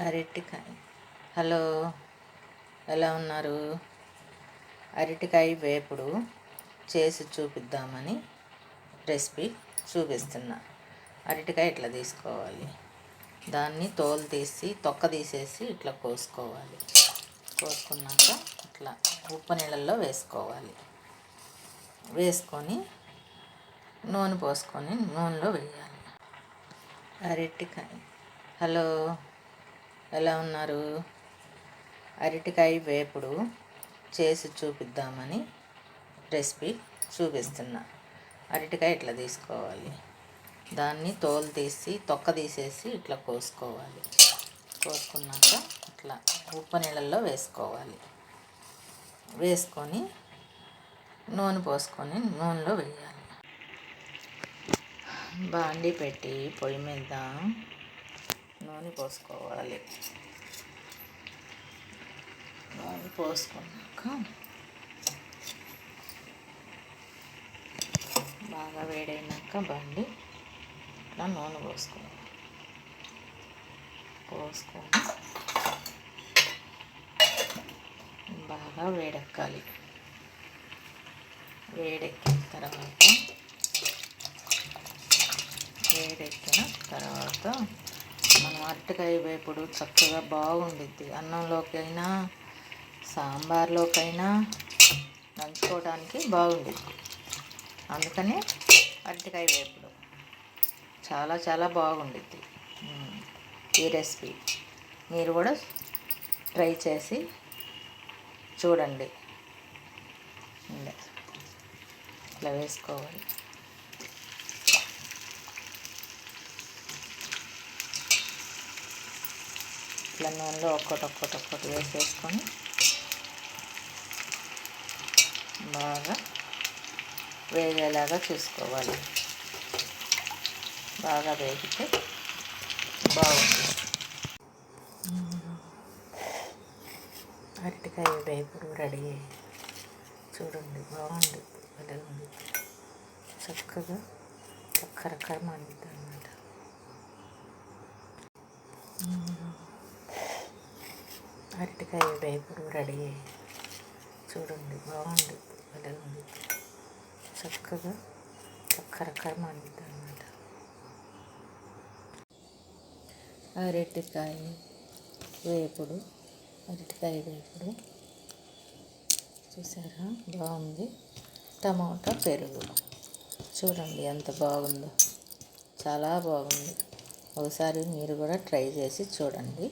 అరటికాయ. హలో ఎలా ఉన్నారు? అరటికాయ వేపుడు చేసి చూపిద్దామని రెసిపీ చూపిస్తున్నా. అరటికాయ ఇట్లా తీసుకోవాలి? దాన్ని తోలు తీసి తొక్క తీసేసి ఇట్లా కోసుకోవాలి. కోసుకున్నాక ఇట్లా ఉప్పు నీళ్ళల్లో వేసుకోవాలి. వేసుకొని నూనె పోసుకొని నూనెలో వేయాలి. అరటికాయ. హలో ఎలా ఉన్నారు? అరటికాయ వేపుడు చేసి చూపిద్దామని రెసిపీ చూపిస్తున్నా. అరటికాయ ఇట్లా తీసుకోవాలి? దాన్ని తోలు తీసి తొక్క తీసేసి ఇట్లా కోసుకోవాలి. కోసుకున్నాక ఇట్లా ఉప్పు నీళ్ళల్లో వేసుకోవాలి. వేసుకొని నూనె పోసుకొని నూనెలో వేయాలి. బాండి పెట్టి పొయ్యి మీద నూనె పోసుకోవాలి. నూనె పోసుకున్నాక బాగా వేడైనాక బండి ఇట్లా నూనె పోసుకోవాలి పోసుకొని బాగా వేడెక్కాలి. వేడెక్కిన తర్వాత వేడెక్కిన తర్వాత అరటికాయ వేపుడు చక్కగా బాగుండిద్ది. అన్నంలోకైనా సాంబార్లోకైనా నంచుకోవడానికి బాగుండిద్ది. అందుకనే అరటికాయ వేపుడు చాలా చాలా బాగుండిద్ది. ఈ రెసిపీ మీరు కూడా ట్రై చేసి చూడండి. ఇలా వేసుకోవాలి. ఇట్లా నూనెలో ఒక్కటి ఒక్కటి ఒక్కటి వేసేసుకొని బాగా వేగేలాగా చూసుకోవాలి. బాగా వేగితే బాగుంటుంది. అరటికాయ వేపుడు రెడీ చూడండి బాగుంది భలే ఉంది. చక్కగా రకరకాల మండుతుంది అన్నమాట. అరటికాయ వేపుడు రెడీ చూడండి బాగుంది భలే ఉంది. చక్కగా రకరకాల మండుతుంది అనమాట అరటికాయ వేపుడు అరటికాయ వేపుడు. చూసారా బాగుంది. టమాటా పెరుగు. చూడండి ఎంత బాగుందో. చాలా బాగుంది. ఒకసారి మీరు కూడా ట్రై చేసి చూడండి.